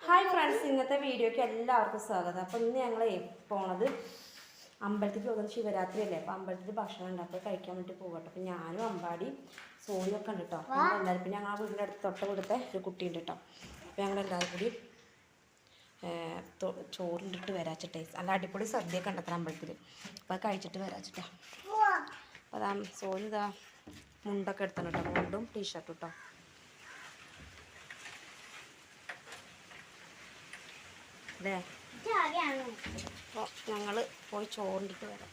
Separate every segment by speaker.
Speaker 1: Hi friends ഇന്നത്തെ വീഡിയോക്ക് എല്ലാവർക്കും സ്വാഗതം. അപ്പം ഇന്ന് ഞങ്ങൾ പോണത് അമ്പലത്തിൽ പോകുന്നത് ശിവരാത്രി അല്ലേ? അപ്പം അമ്പലത്തിൽ ഭക്ഷണം ഉണ്ടാക്കി കഴിക്കാൻ വേണ്ടി പോകട്ടെ അപ്പം ഞാനും അമ്പാടി സോനിയൊക്കെ ഉണ്ട് കേട്ടോ ഞങ്ങൾ എല്ലാവരും പിന്നെ ആ വീടിന്റെ അടുത്ത് തൊട്ട കൊടുത്ത ഒരു കുട്ടിയുണ്ട് കേട്ടോ അപ്പം ഞങ്ങൾ എല്ലാവരും കൂടി ചോറിട്ടിട്ട് വരാച്ചിട്ടേ നല്ല അടിപൊളി സദ്യ കണ്ടെത്തണം അമ്പലത്തിൽ അപ്പോൾ അത് കഴിച്ചിട്ട് വരാച്ചിട്ടാ അപ്പോൾ അതാ സോനി ഇതാ മുണ്ടൊക്കെ എടുത്തണം കേട്ടോ മുണ്ടും ടീഷർട്ടും കേട്ടോ അല്ലേ? ഞങ്ങൾ പോയി ചോറിന്റെ വരാം.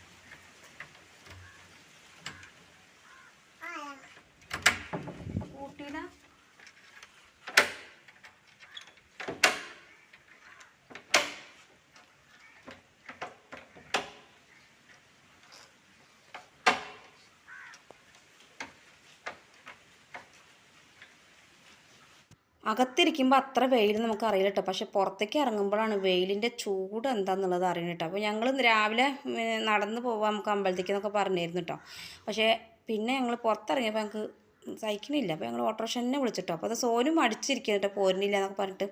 Speaker 1: അകത്തിരിക്കുമ്പോൾ അത്ര വെയിൽ നമുക്ക് അറിയില്ല കേട്ടോ പക്ഷെ പുറത്തേക്ക് ഇറങ്ങുമ്പോഴാണ് വെയിലിന്റെ ചൂട് എന്താണെന്നുള്ളത് അറിയുന്നത് കേട്ടോ അപ്പോൾ ഞങ്ങൾ രാവിലെ നടന്ന് പോവാം നമുക്ക് അമ്പലത്തേക്ക് എന്നൊക്കെ പറഞ്ഞിരുന്നു കേട്ടോ പക്ഷേ പിന്നെ ഞങ്ങൾ പുറത്തിറങ്ങിയപ്പോൾ ഞങ്ങൾക്ക് സഹിക്കണില്ല. അപ്പോൾ ഞങ്ങൾ ഓട്ടോറിക്ഷ തന്നെ വിളിച്ചിട്ടോ അപ്പോൾ അത് സോനും അടിച്ചിരിക്കുന്നു കേട്ടോ പോരുന്നില്ല എന്നൊക്കെ പറഞ്ഞിട്ട്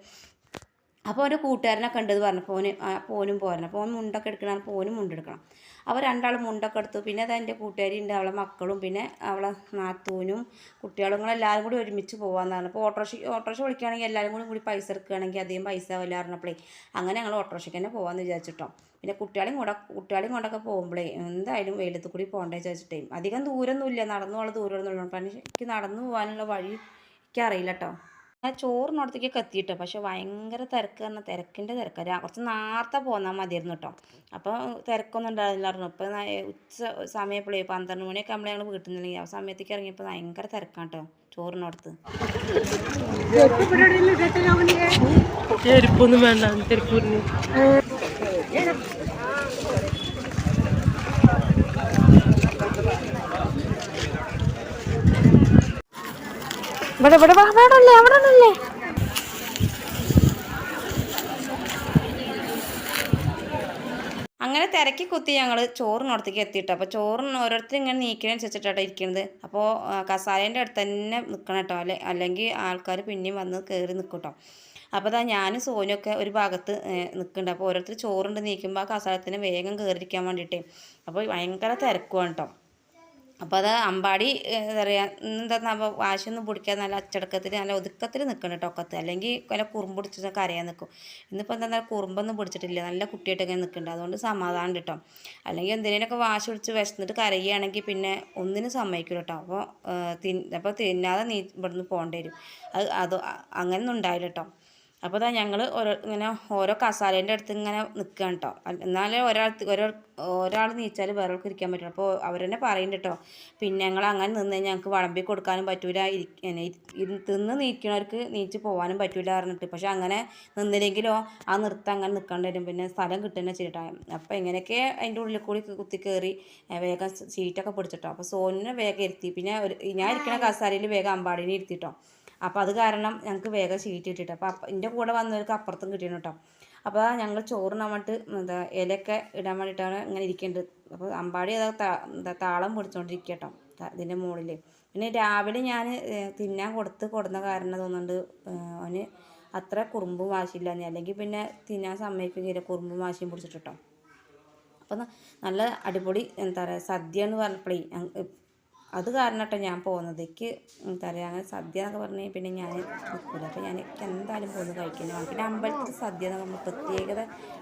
Speaker 1: അപ്പോൾ അവന്റെ കൂട്ടുകാരനൊക്കെ ഉണ്ടെന്ന് പറഞ്ഞു പോന് പോനും പോരണം അപ്പോൾ മുണ്ടൊക്കെ എടുക്കണം പോനും മുണ്ടെടുക്കണം അപ്പോൾ രണ്ടാൾ മുണ്ടൊക്കെ എടുത്തു. പിന്നെ അത് എന്റെ കൂട്ടുകാരി ഉണ്ട് അവളെ മക്കളും പിന്നെ അവളെ നാത്തൂനും കുട്ടികളും കൂടെ എല്ലാവരും കൂടി ഒരുമിച്ച് പോകാമെന്നാണ് അപ്പോൾ ഓട്ടോറിക്ഷ ഓട്ടോറിക്ഷ വിളിക്കുകയാണെങ്കിൽ എല്ലാവരും കൂടി കൂടി പൈസ എടുക്കുകയാണെങ്കിൽ അധികം പൈസ ആവില്ല പറഞ്ഞപ്പോഴേ അങ്ങനെ ഞങ്ങൾ ഓട്ടോറിക്ഷയ്ക്ക് തന്നെ പോകാമെന്ന് വിചാരിച്ചിട്ടോ. പിന്നെ കുട്ടികളെയും കൂടെ കുട്ടികളെയും കൊണ്ടൊക്കെ പോകുമ്പോഴേ എന്തായാലും വെയിലത്ത് കൂടി പോകണ്ടേ വിചാരിച്ചിട്ടേ അധികം ദൂരമൊന്നുമില്ല നടന്നു പോകാനുള്ള ദൂരമൊന്നുമില്ല. പക്ഷേ എനിക്ക് നടന്നു പോകാനുള്ള വഴി എനിക്കറിയില്ല കേട്ടോ. ഞാൻ ചോറിനടുത്തേക്കൊക്കെ എത്തിയിട്ടോ പക്ഷെ ഭയങ്കര തിരക്ക് തന്നെ തിരക്കിന്റെ തിരക്ക്. കുറച്ച് നേരത്തെ പോന്നാൽ മതിയായിരുന്നു കേട്ടോ അപ്പോൾ തിരക്കൊന്നും ഉണ്ടായിരുന്നില്ലായിരുന്നു. ഇപ്പോൾ ഉച്ച സമയപ്പോഴേ പന്ത്രണ്ട് മണിയൊക്കെ നമ്മളെ ഞങ്ങൾ വീട്ടിൽ നിന്നില്ലെങ്കിൽ ആ സമയത്തേക്ക് ഇറങ്ങിയപ്പോൾ ഭയങ്കര തിരക്കാണ് കേട്ടോ ചോറിനടുത്ത്.
Speaker 2: ചെരുപ്പൊന്നും വേണ്ട ചെരുപ്പൂരിന്
Speaker 1: ഇവിടെ ഇവിടെ അവിടെ അവിടെ അല്ലേ അങ്ങനെ തിരക്കി കുത്തി ഞങ്ങൾ ചോറിനടുത്തേക്ക് എത്തിയിട്ട്. അപ്പോൾ ചോറിന് ഓരോരുത്തർ ഇങ്ങനെ നീക്കിനനുസരിച്ചിട്ടാണ് ഇരിക്കുന്നത് അപ്പോൾ കസാലേന്റെ അടുത്ത് തന്നെ നിൽക്കണം കേട്ടോ അല്ലെ അല്ലെങ്കിൽ ആൾക്കാർ പിന്നെയും വന്ന് കയറി നിൽക്കും കേട്ടോ അപ്പോൾ അതാ ഞാനും സോനുമൊക്കെ ഒരു ഭാഗത്ത് നിൽക്കുന്നുണ്ട് അപ്പോൾ ഓരോരുത്തർ ചോറുണ്ട് നീക്കുമ്പോൾ ആ കസാലത്തിന് വേഗം കയറിയിരിക്കാൻ വേണ്ടിയിട്ടേ. അപ്പോൾ ഭയങ്കര തിരക്കുവാണ് കേട്ടോ അപ്പോൾ അത് അമ്പാടി എന്താ പറയുക എന്താ അപ്പോൾ വാശിയൊന്നും പിടിക്കാതെ നല്ല അച്ചടക്കത്തിൽ നല്ല ഒതുക്കത്തിൽ നിൽക്കണം കേട്ടോ ഒക്കത്ത്. അല്ലെങ്കിൽ വല്ല കുറുമ്പ് പിടിച്ച് കരയാൻ നിൽക്കും ഇന്നിപ്പോൾ എന്താ കുറുമ്പൊന്നും പിടിച്ചിട്ടില്ല. നല്ല കുട്ടിയായിട്ട് ഇങ്ങനെ നിൽക്കുന്നുണ്ട് അതുകൊണ്ട് സമാധാനം കേട്ടോ അല്ലെങ്കിൽ എന്തിനൊക്കെ വാശി പിടിച്ച് വിശന്നിട്ട് കരയുകയാണെങ്കിൽ പിന്നെ ഒന്നിനും സമ്മതിക്കില്ല കേട്ടോ അപ്പോൾ അപ്പോൾ തിന്നാതെ നീ ഇവിടുന്ന് പോകേണ്ടി വരും അത് അത് അങ്ങനെയൊന്നും ഉണ്ടായില്ല കേട്ടോ അപ്പോൾ ഇതാ ഞങ്ങൾ ഓരോ ഇങ്ങനെ ഓരോ കസാലേന്റെ അടുത്ത് ഇങ്ങനെ നിൽക്കുകയാണ് കേട്ടോ എന്നാലേ ഒരാൾ ഓരോ ഒരാൾ നീച്ചാൽ വേറൊരാൾക്ക് ഇരിക്കാൻ പറ്റില്ല അപ്പോൾ അവർ തന്നെ പറയുന്നുണ്ട് കേട്ടോ പിന്നെ ഞങ്ങൾ അങ്ങനെ നിന്ന് ഞങ്ങൾക്ക് വിളമ്പി കൊടുക്കാനും പറ്റൂല. തിന്ന് നീക്കണവർക്ക് നീച്ച് പോകാനും പറ്റൂല പറഞ്ഞിട്ട്. പക്ഷെ അങ്ങനെ നിന്നില്ലെങ്കിലോ ആ നൃത്തം അങ്ങനെ നിൽക്കേണ്ടി വരും. പിന്നെ സ്ഥലം കിട്ടുന്ന ചെയ്തിട്ടാണ് അപ്പോൾ ഇങ്ങനെയൊക്കെ അതിന്റെ ഉള്ളിൽ കൂടി കുത്തി കയറി വേഗം സീറ്റൊക്കെ പിടിച്ചിട്ടോ. അപ്പോൾ സോനിനെ വേഗം ഇരുത്തി. പിന്നെ ഞാൻ ഇരിക്കുന്ന കസാലയിൽ വേഗം അമ്പാടിനെ ഇരുത്തിട്ടോ. അപ്പോൾ അത് കാരണം ഞങ്ങൾക്ക് വേഗം ഷീറ്റ് കിട്ടിയിട്ട് അപ്പ എന്റെ കൂടെ വന്നവർക്ക് അപ്പുറത്തും കിട്ടിയിരുന്നു കേട്ടോ അപ്പോൾ ഞങ്ങൾ ചോറിനാൻ വേണ്ടിയിട്ട് എന്താ ഇലയൊക്കെ ഇടാൻ വേണ്ടിയിട്ടാണ് ഇങ്ങനെ ഇരിക്കേണ്ടത് അപ്പോൾ അമ്പാടി എന്താ താളം പിടിച്ചുകൊണ്ടിരിക്കുക കേട്ടോ ഇതിന്റെ മുകളിൽ പിന്നെ രാവിലെ ഞാൻ തിന്നാൻ കൊടുത്ത് കൊടുന്ന കാരണം തോന്നുന്നുണ്ട് അവന് അത്ര കുറുമ്പും വാശിയില്ല അല്ലെങ്കിൽ പിന്നെ തിന്നാൻ സമ്മതിക്കുകയില്ല കുറുമ്പും വാശിയും പിടിച്ചിട്ട് കേട്ടോ അപ്പം നല്ല അടിപൊളി എന്താ പറയുക സദ്യ എന്ന് പറഞ്ഞപ്പോഴേ അത് കാരണം ഞാൻ പോകുന്നത്. എനിക്ക് എന്താ അങ്ങനെ സദ്യ എന്നൊക്കെ പറഞ്ഞാൽ പിന്നെ ഞാൻ നിൽക്കില്ല അപ്പോൾ ഞാൻ എന്തായാലും പോകുന്നത് കഴിക്കുന്നത് പിന്നെ അമ്പലത്തിൽ സദ്യ എന്ന് നമ്മൾ പ്രത്യേകത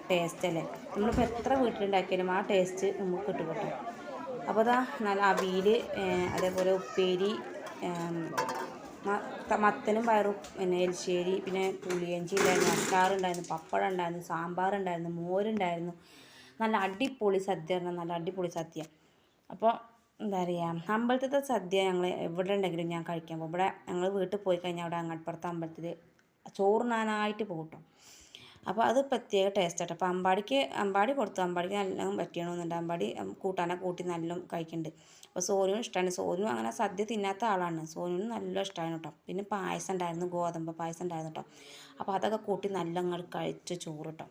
Speaker 1: ടേസ്റ്റ് അല്ലേ? നമ്മളിപ്പോൾ എത്ര വീട്ടിലുണ്ടാക്കിയാലും ആ ടേസ്റ്റ് നമുക്ക് കിട്ടും കേട്ടോ. അപ്പോൾ അതാ നല്ല അവിയിൽ അതേപോലെ ഉപ്പേരി മത്തനും പയറും പിന്നെ എരിശ്ശേരി പിന്നെ പുളിയഞ്ചി ഉണ്ടായിരുന്നു അച്ചാറുണ്ടായിരുന്നു പപ്പടം ഉണ്ടായിരുന്നു സാമ്പാർ ഉണ്ടായിരുന്നു മോരുണ്ടായിരുന്നു നല്ല അടിപൊളി സദ്യ നല്ല അടിപൊളി സദ്യ. അപ്പോൾ എന്താ പറയുക അമ്പലത്തിലത്തെ സദ്യ ഞങ്ങൾ എവിടെ ഉണ്ടെങ്കിലും ഞാൻ കഴിക്കാൻ പോകും ഇവിടെ ഞങ്ങൾ വീട്ടിൽ പോയി കഴിഞ്ഞാൽ അവിടെ അങ്ങാടിപ്പുറത്ത് അമ്പലത്തിൽ ചോറുണ്ണാനായിട്ട് പോകും കേട്ടോ അപ്പോൾ അത് പ്രത്യേക ടേസ്റ്റ് ആട്ടോ. അപ്പോൾ അമ്പാടിക്ക് അമ്പാടി കൊടുത്തു. അമ്പാടിക്ക് നല്ല പറ്റിയണമെന്നുണ്ട് അമ്പാടി കൂട്ടാനെ കൂട്ടി നല്ല കഴിക്കുന്നുണ്ട് അപ്പോൾ സോനും ഇഷ്ടമാണ് സോനും അങ്ങനെ സദ്യ തിന്നാത്ത ആളാണ്. സോനുവിന് നല്ല ഇഷ്ടമാണ് കേട്ടോ പിന്നെ പായസം ഉണ്ടായിരുന്നു ഗോതമ്പ് പായസം ഉണ്ടായിരുന്നു കേട്ടോ അപ്പോൾ അതൊക്കെ കൂട്ടി നല്ല കഴിച്ച് ചോറ് കേട്ടോ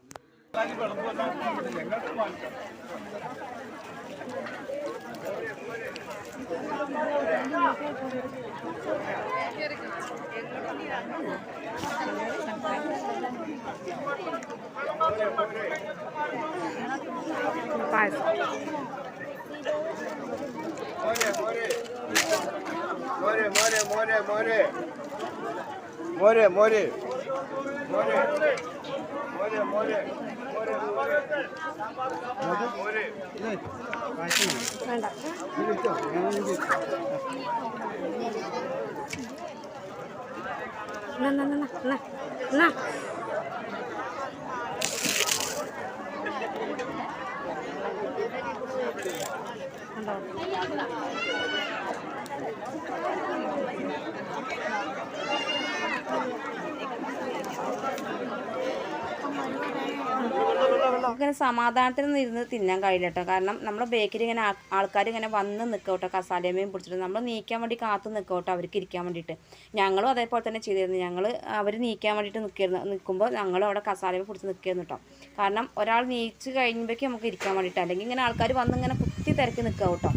Speaker 1: Paz.
Speaker 2: More, more. More, more, more, more. More, more. More, more.
Speaker 1: More, more. 那那那那那那。看到了。ഇങ്ങനെ സമാധാനത്തിൽ ഇരുന്ന് തിന്നാൻ കഴിയില്ല കേട്ടോ. കാരണം നമ്മുടെ ബേക്കറി ഇങ്ങനെ ആൾക്കാർ ഇങ്ങനെ വന്ന് നിൽക്കും കേട്ടോ. കസാലയമേയും പിടിച്ചിട്ട് നമ്മൾ നീക്കാൻ വേണ്ടി കാത്ത് നിൽക്കും കേട്ടോ അവർക്ക് ഇരിക്കാൻ വേണ്ടിയിട്ട്. ഞങ്ങളും അതേപോലെ തന്നെ ചെയ്തിരുന്നു. ഞങ്ങൾ അവർ നീക്കാൻ വേണ്ടിയിട്ട് നിൽക്കിയിരുന്നു നിൽക്കുമ്പോൾ ഞങ്ങളും അവിടെ കസാലയമേ പിടിച്ച് നിൽക്കിയിരുന്നു കേട്ടോ. കാരണം ഒരാൾ നീച്ച് കഴിയുമ്പോഴേക്കും നമുക്ക് ഇരിക്കാൻ വേണ്ടിയിട്ട് അല്ലെങ്കിൽ ഇങ്ങനെ ആൾക്കാർ വന്ന് ഇങ്ങനെ കുത്തി തിരക്കി നിൽക്കുക കേട്ടോ.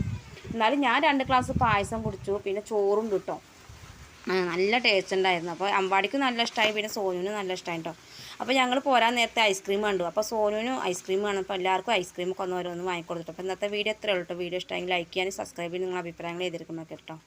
Speaker 1: എന്നാലും ഞാൻ രണ്ട് ഗ്ലാസ് പായസം കുടിച്ചു. പിന്നെ ചോറും കിട്ടും. നല്ല ടേസ്റ്റ് ഉണ്ടായിരുന്നു. അപ്പോൾ അമ്പാടിക്ക് നല്ല ഇഷ്ടമായി പിന്നെ സോനുവിന് നല്ല ഇഷ്ടമായി കേട്ടോ അപ്പോൾ ഞങ്ങൾ പോരാൻ നേരത്തെ ഐസ്ക്രീം കണ്ടു. അപ്പോൾ സോനുവിനും ഐസ്ക്രീം വേണം. അപ്പോൾ എല്ലാവർക്കും ഐസ്ക്രീം ഒക്കെ ഒന്ന് ഓരോന്ന് വാങ്ങിക്കൊടുത്തിട്ട് അപ്പോൾ ഇന്നത്തെ വീഡിയോ എത്രയുള്ളൂ കേട്ടോ വീഡിയോ ഇഷ്ടമെങ്കിൽ ലൈക്ക് ചെയ്യാനും സബ്സ്ക്രൈബ് ചെയ്യാനും നിങ്ങളുടെ അഭിപ്രായങ്ങൾ എതിർക്കുമ്പോൾ കേട്ടോ